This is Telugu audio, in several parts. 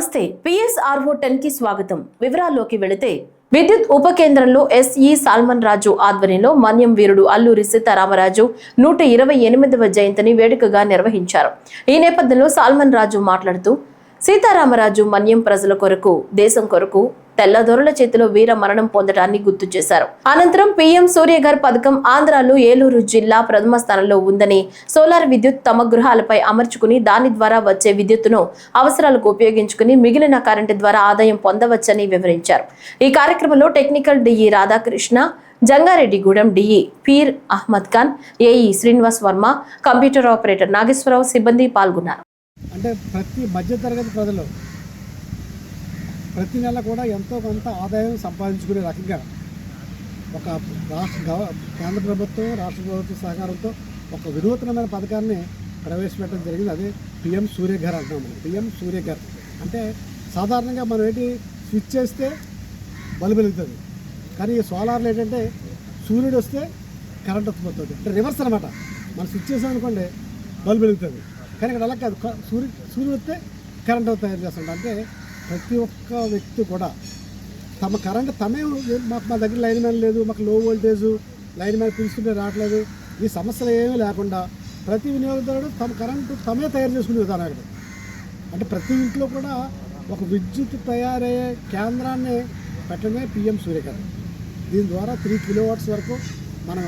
నమస్తే. పిఎస్ఆర్ఓ టెన్కి స్వాగతం. వివరాల్లోకి వెళితే విద్యుత్ ఉప కేంద్రంలో ఎస్ఈ సాల్మన్ రాజు ఆధ్వర్యంలో మన్యం వీరుడు అల్లూరి సీతారామరాజు నూట ఇరవై ఎనిమిదవ జయంతిని వేడుకగా నిర్వహించారు. ఈ నేపథ్యంలో సాల్మన్ రాజు మాట్లాడుతూ సీతారామరాజు మన్యం ప్రజల కొరకు దేశం కొరకు తెల్లదొరల చేతిలో వీర మరణం పొందడాన్ని గుర్తు చేశారు. అనంతరం పీఎం సూర్యగర్ పథకం ఆంధ్రాలో ఏలూరు జిల్లా ప్రథమ స్థానంలో ఉందని సోలార్ విద్యుత్ తమ గృహాలపై అమర్చుకుని దాని ద్వారా వచ్చే విద్యుత్తును అవసరాలకు ఉపయోగించుకుని మిగిలిన కరెంటు ద్వారా ఆదాయం పొందవచ్చని వివరించారు. ఈ కార్యక్రమంలో technical DE Radhakrishna Jangareddygudem DE Peer Ahmed Khan AE Srinivas Varma computer operator Nageswararao సిబ్బంది పాల్గొన్నారు. అంటే ప్రతి మధ్యతరగతి ప్రజలు ప్రతి నెల కూడా ఎంతో కొంత ఆదాయం సంపాదించుకునే రకంగా ఒక రాష్ట్ర గవ కేంద్ర ప్రభుత్వం రాష్ట్ర ప్రభుత్వం సహకారంతో ఒక వినూత్నమైన పథకాన్ని ప్రవేశపెట్టడం జరిగింది. అదే పిఎం సూర్యఘర్ అంటున్నాం మనం. పిఎం సూర్యఘర్. అంటే సాధారణంగా మనం ఏంటి స్విచ్ చేస్తే బల్బు వెలుగుతుంది. కానీ ఈ సోలార్లు ఏంటంటే సూర్యుడు వస్తే కరెంట్ ఉత్పత్తి అంటే రివర్స్ అనమాట మనం స్విచ్ చేసాం అనుకోండి బల్బు వెలుగుతుంది. కానీ ఇక్కడ అలా కాదు. సూర్యుడు సూర్యు సూర్యుడు వస్తే కరెంట్ తయారు చేస్తుంటాం అంటే ప్రతి ఒక్క వ్యక్తి కూడా తమ కరెంట్ తమే మాకు మా దగ్గర లైన్ మ్యాన్ లేదు మాకు లో వోల్టేజ్ లైన్ మ్యాన్ పిలుచుకుంటే రావట్లేదు. ఈ సమస్యలు ఏమీ లేకుండా ప్రతి వినియోగదారుడు తమ కరెంటు తమే తయారు చేసుకునే విధానం ఇక్కడ అంటే ప్రతి ఇంట్లో కూడా ఒక విద్యుత్ తయారయ్యే కేంద్రాన్ని పెట్టడమే పిఎం సూర్యకర్ దీని ద్వారా త్రీ కిలోవాట్స్ వరకు మనం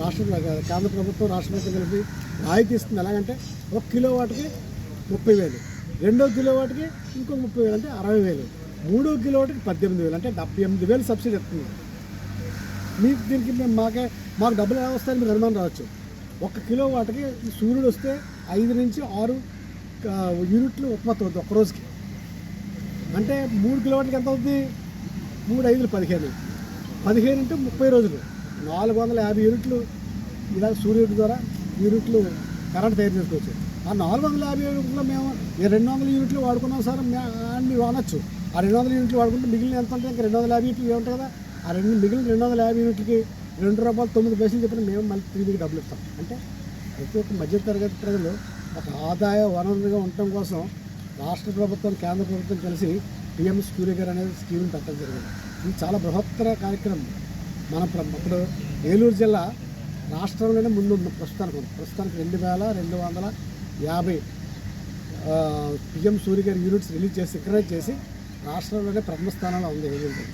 రాష్ట్ర కేంద్ర ప్రభుత్వం రాష్ట్ర ప్రభుత్వం కలిపి రాయితీ ఇస్తుంది. ఎలాగంటే ఒక కిలో ముప్పై వేలు. రెండో కిలో వాటికి ఇంకో ముప్పై వేలు అంటే అరవై వేలు. మూడో కిలో పద్దెనిమిది వేలు అంటే డెబ్బై ఎనిమిది వేలు సబ్సిడీ ఇస్తుంది మీకు దీనికి మేము మాకే మాకు డబ్బులు ఎలా వస్తాయని మీరు అనుమానం రావచ్చు. ఒక కిలో వాటికి సూర్యుడు వస్తే ఐదు నుంచి ఆరు యూనిట్లు ఉత్పత్తి అవుతుంది ఒక రోజుకి. అంటే మూడు కిలో వాటికి ఎంత అవుతుంది మూడు ఐదులు పదిహేను. పదిహేను అంటే ముప్పై రోజులు. నాలుగు వందల యాభై యూనిట్లు ఇలా సూర్యుడి ద్వారా యూనిట్లు కరెంట్ తయారు చేసుకోవచ్చు. ఆ నాలుగు వందల యాభై యూనిట్లో మేము రెండు వందల యూనిట్లు వాడుకున్నాం సార్ అని మీరు అనొచ్చు ఆ రెండు వందల యూనిట్లు వాడుకుంటే మిగిలిన ఎంత ఉంటే ఇంకా రెండు వందల యాభై యూనిట్లు ఉంటాయి కదా. ఆ రెండు మిగిలిన రెండు వందల యాభై యూనిట్లకి రెండు రూపాయలు తొమ్మిది పైసలు చెప్పిన మేము మళ్ళీ తిరిగి డబ్బులు ఇస్తాం. అంటే ప్రతి ఒక్క మధ్యతరగతి ప్రజలు ఒక ఆదాయ వనరుగా ఉండటం కోసం రాష్ట్ర ప్రభుత్వం కేంద్ర ప్రభుత్వం కలిసి పిఎం సూర్యగర్ అనేది స్కీమ్ పెట్టడం జరిగింది. ఇది చాలా బృహత్తర కార్యక్రమం. మన ఇప్పుడు ఏలూరు జిల్లా రాష్ట్రంలోనే ముందు ప్రస్తుతానికి. ప్రస్తుతానికి రెండు వేల రెండు వందల యాభై పిఎం సూర్యగర్ యూనిట్స్ రిలీజ్ చేసి సిక్రైజ్ చేసి రాష్ట్రంలోనే ప్రథమ స్థానంలో ఉంది ఏలూరు